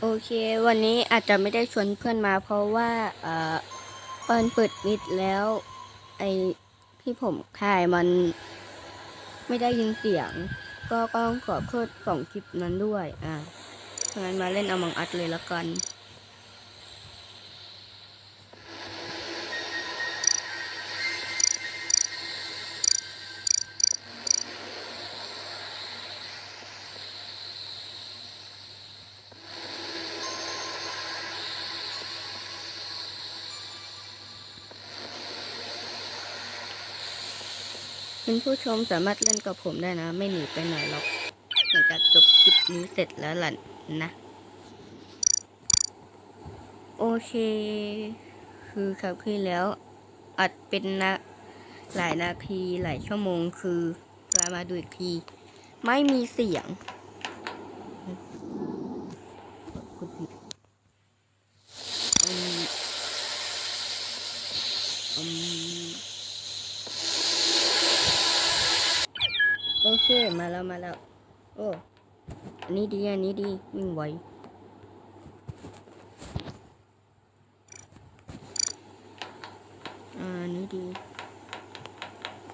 โอเค วันนี้อาจจะไม่ได้ชวนเพื่อนมาเพราะว่าเอ่อตอนเปิดมิดแล้ว ไอที่ผมถ่ายมันไม่ได้ยินเสียง ก็ต้องขอโทษสองคลิปนั้นด้วย อ่างั้นมาเล่นอมังอัดเลยละกัน คุณผู้ชมสามารถเล่นกับผมได้นะ ไม่หนีไปไหนหรอกหลังจากจบคลิปนี้เสร็จแล้วล่ะนะ โอเค คือครับคือแล้วอัดเป็นนะหลายนาทีหลายชั่วโมงคือมามาดูอีกที ไม่มีเสียงอืมอืม โอเค มาแล้ว โอ้ อันนี้ดีอันนี้ดีวิ่งไวอ่าอันนี้ดี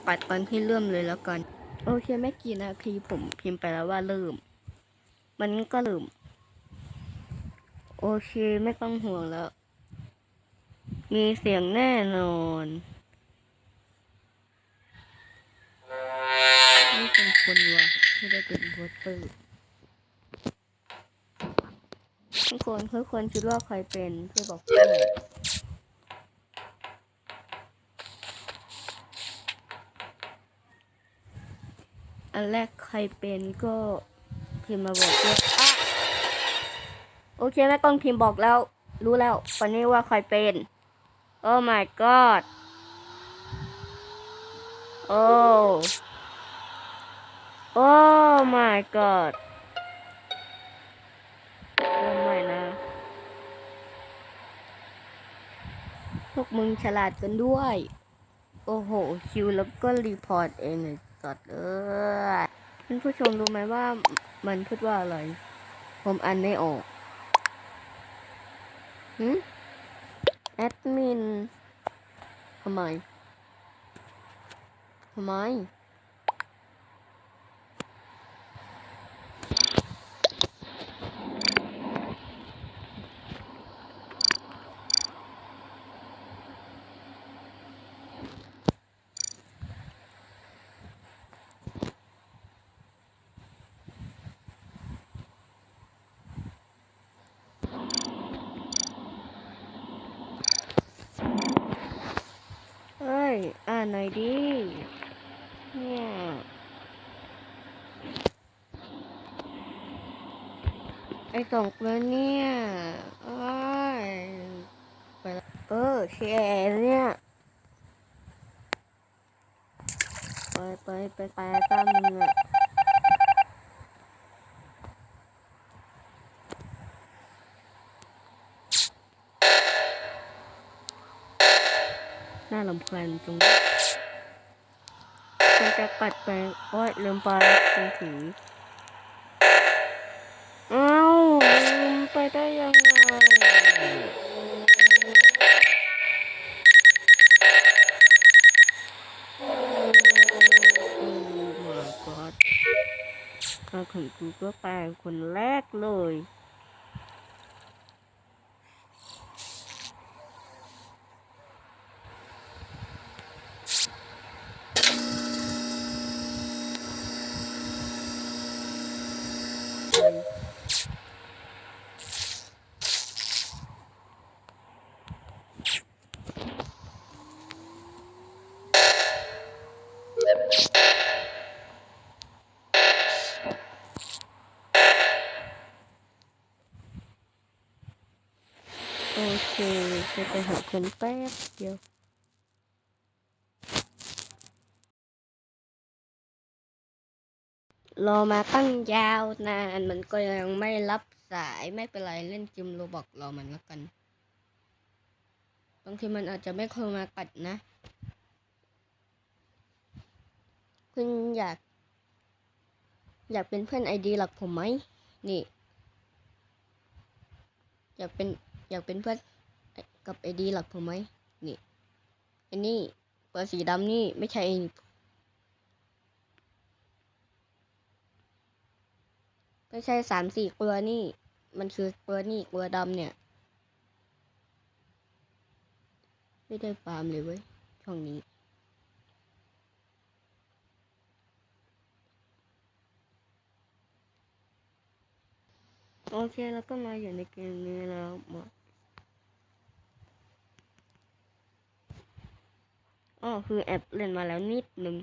ปัดตอนที่เริ่มเลยแล้วกัน โอเคไม่กี่นาทีผมพิมพ์ไปแล้วว่าเริ่ม มันก็เริ่ม โอเคไม่ต้องห่วงแล้ว มีเสียงแน่นอนนี่เป็นคนวะ ไม่ได้เป็นโพสเตอร์ทุกคนทุกคนคิดว่าใครเป็นช่วยบอกด้วยอันแรกใครเป็นก็พิมพ์มาบอกด้วยอะโอเคแม่ต้องพิมพ์บอกแล้ว รู้แล้วตอนนี้ว่าใครเป็นโอ้ my god โอ้ โอ้ my god โอ้ไม่นะ พวกมึงฉลาดกันด้วย โอ้โห คิวแล้วก็รีพอร์ตเองเลยสัตว์เอ้ยท่านผู้ชมรู้ไหมว่ามันพูดว่าอะไร ผมอ่านไม่ออกหืมแอดมินทำไมทำไม หน่อยดิ เนี่ยไอ้สองตัวเนี่ยโอ้ยไปเออแชร์เนี่ยไปไปไปไปตามมึงอะ ลำคาญตรงนี้มันจะปัดไปโอ้ยลืมไปตรงถือเอ้าลืมไปได้ยังไงโอ้ my god ถ้าของกูก็ไปคนแรกเลย โอเคจะไปหาคนแป๊บเดียวรอมาตั้งยาวนานมันก็ยังไม่รับสายไม่เป็นไรเล่นจิมโรบอกรอมันแล้วกันบางทีมันอาจจะไม่เข้ามากัดนะ คุณอยาก อยากเป็นเพื่อนไอดีหลักผมไหม นี่ อยากเป็น อยากเป็นเพื่อนกับไอดีหลักผมไหมนี่อันนี้เปิดสีดำนี่ไม่ใช่ไม่ใช่สามสี่เกลือนี่ มันคือเกลือนี่เกลือดำเนี่ย ไม่ได้ฟาร์มเลยเว้ยช่องนี้โอเค แล้วก็มาอยู่ในเกมนี้แล้วมด อ๋อคือแอบเล่นมาแล้วนิดนึง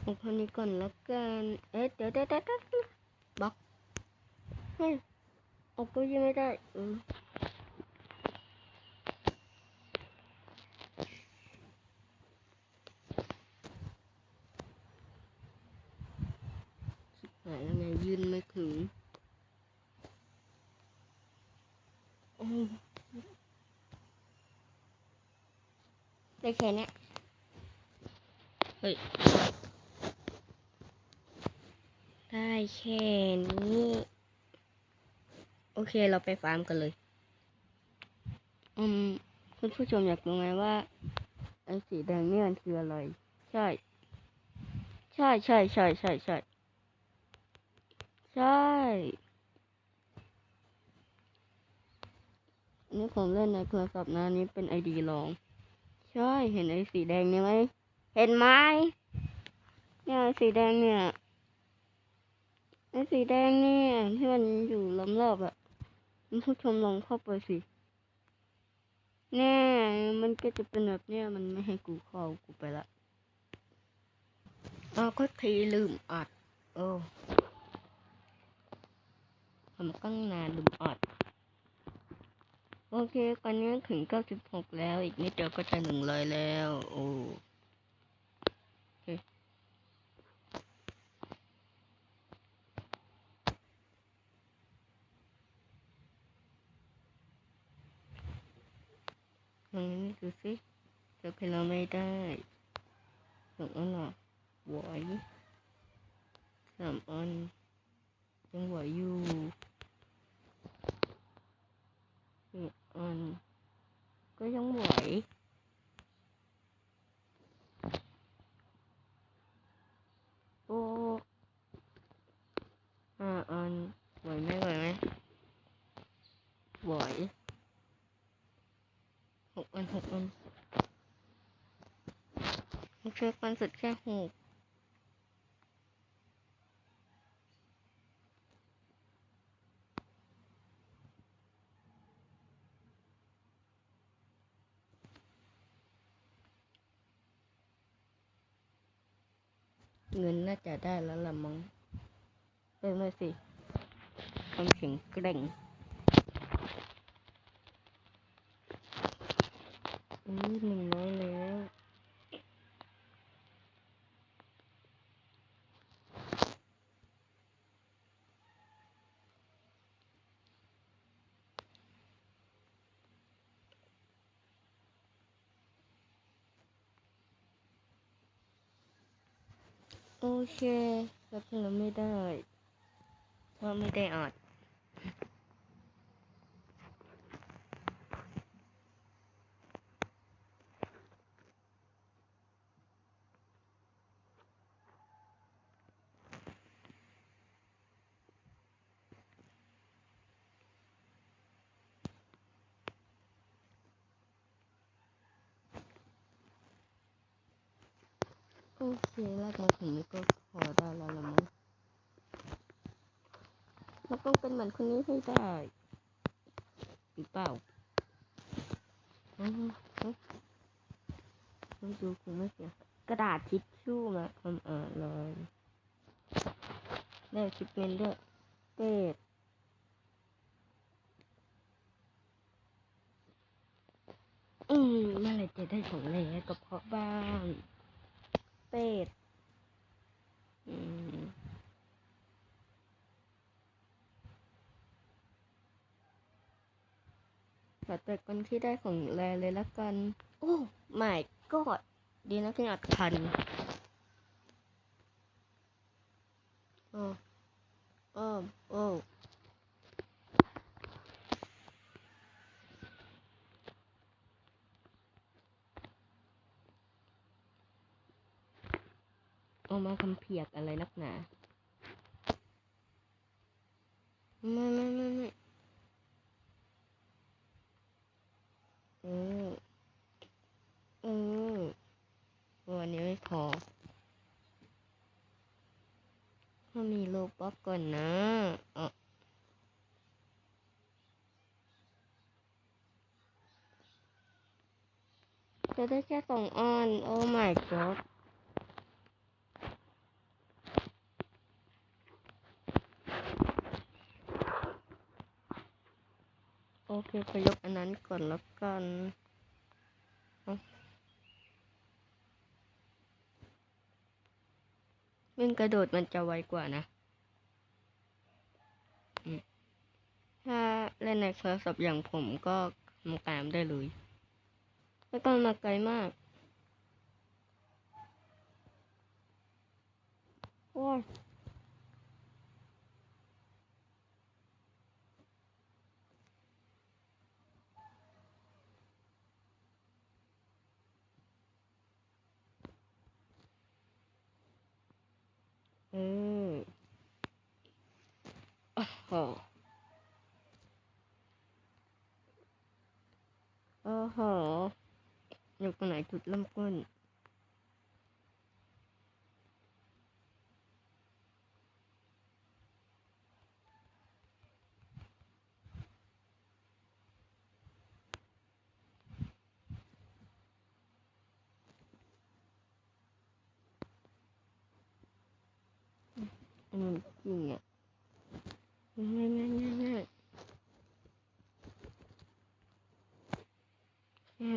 เอาคนนี้ก่อนแล้วกัน เอ๊ะเดี๋ยวเดี๋ยวเดี๋ยว เฮ้ยเอาก็ยังไม่ได้ออชิบหายแล้วไงยืนไม่ถึงได้แค่เนี้ยเฮ้ย ได้แค่นี้ โอเคเราไปฟาร์มกันเลยอืมคุณผู้ชมอยากรู้ไหมว่าไอ้สีแดงนี่มันคืออะไร ใช่ ใช่ใช่ใช่ใช่ใช่ใช่อันนี่ผมเล่นในโทรศัพท์นะอันนี้เป็นไอดีลอง ใช่เห็นไอ้สีแดงนี่ไหมเห็นไหมเนี่ยไอสีแดงเนี่ยไอ้สีแดงเนี่ยที่มันอยู่ล้อมรอบอะ คุณผู้ชมลองเข้าไปสิ แน่ มันก็จะเป็นแบบเนี้ยมันไม่ให้กูเข้ากูไปละอ้าก็ทีลืมอัด โอ้ทำตั้งนานลืมอัด โอเคตอนนี้ถึงเก้าสิบหกแล้ว อีกนิดเดียวก็จะหนึ่งเลยแล้ว โอ้เค ลองนี่ ดูสิเจอเพลาไม่ได้สองอันละไหวสามอันยังไหวอยู่สี่อัน ก็ยังไหวโอ้ห้าอันไหวไหมไหวไหมไหว หกอันหกอันมันช่วยกันสุดแค่หกเงินน่าจะได้แล้วละมั้งเอ้ยไม่สิความแข็งแกร่ง อืมหนึ่งร้อยแล้วโอเคแล้วเราไม่ได้เพราะไม่ได้อัด โอเคลากมาถึงนี้ก็พอได้แล้วละมั้งเรา ต้องเป็นเหมือนคนนี้ให้ได้หรือเปล่าต้องดูคุณไม่เสียกระดาษทิชชู่มาทำอ่านเลยได้คิดเงินด้วยเป็ดอืมเมื่อไรจะได้ของเลยกระเพาะบ้าง เป็ด ขอแต่คนที่ได้ของแรเลยละกัน โอ้ไม่ก็ดีนะที่อัดทันโอ้โอ้โอ้เอามาทำเพียกอะไรนักหนา ไม่ไม่ไม่ไม่เออเออวันนี้ไม่พอถ้ามีโลบล็อ ก่อนนะเออจะได้แค่สองอัน โอ้ my god โอเคไปยกอันนั้นก่อนแล้วกันเอาวิ่งกระโดดมันจะไวกว่านะอืมถ้า เล่นในโทรศัพท์อย่างผมก็ทำตามได้เลยไม่ต้องมาไกลมากโอ้ยเออโอ้โหโอ้โห อยู่ตรงไ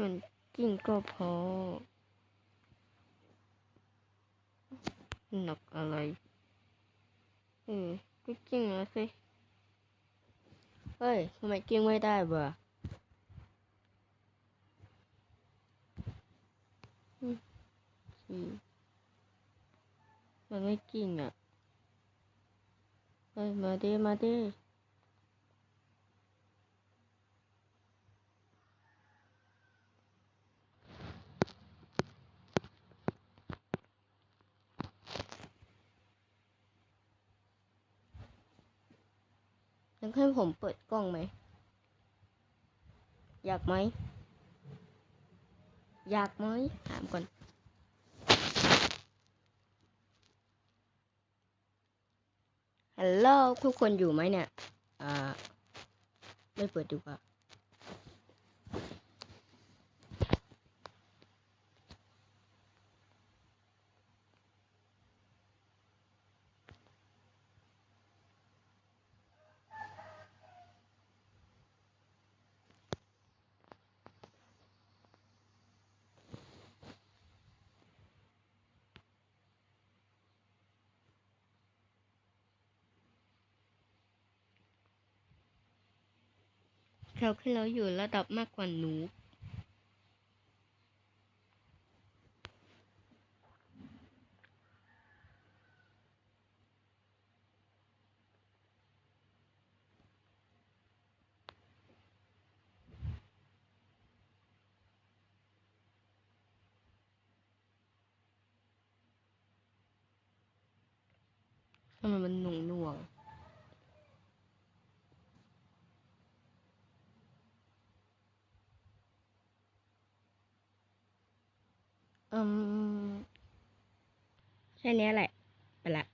หน จุดเริ่มต้นอืมจริงกิ้งก็พอ หนักอะไร เออก็กิ้งแล้วสิ เฮ้ยทำไมกิ้งไม่ได้บ่ะอืมอืมมันไม่กิ้งอะ เฮ้ย มาดิ มาดิ ให้ผมเปิดกล้องไหม อยากไหม อยากไหม ถามก่อน ฮัลโหลทุกคนอยู่ไหมเนี่ย อ่า ไม่เปิดดีกว่า เราขึ้นแล้วอยู่ระดับมากกว่าหนูทำไมมันหน่วงหน่วง อืมแค่เนี้ยแหละ ไปละ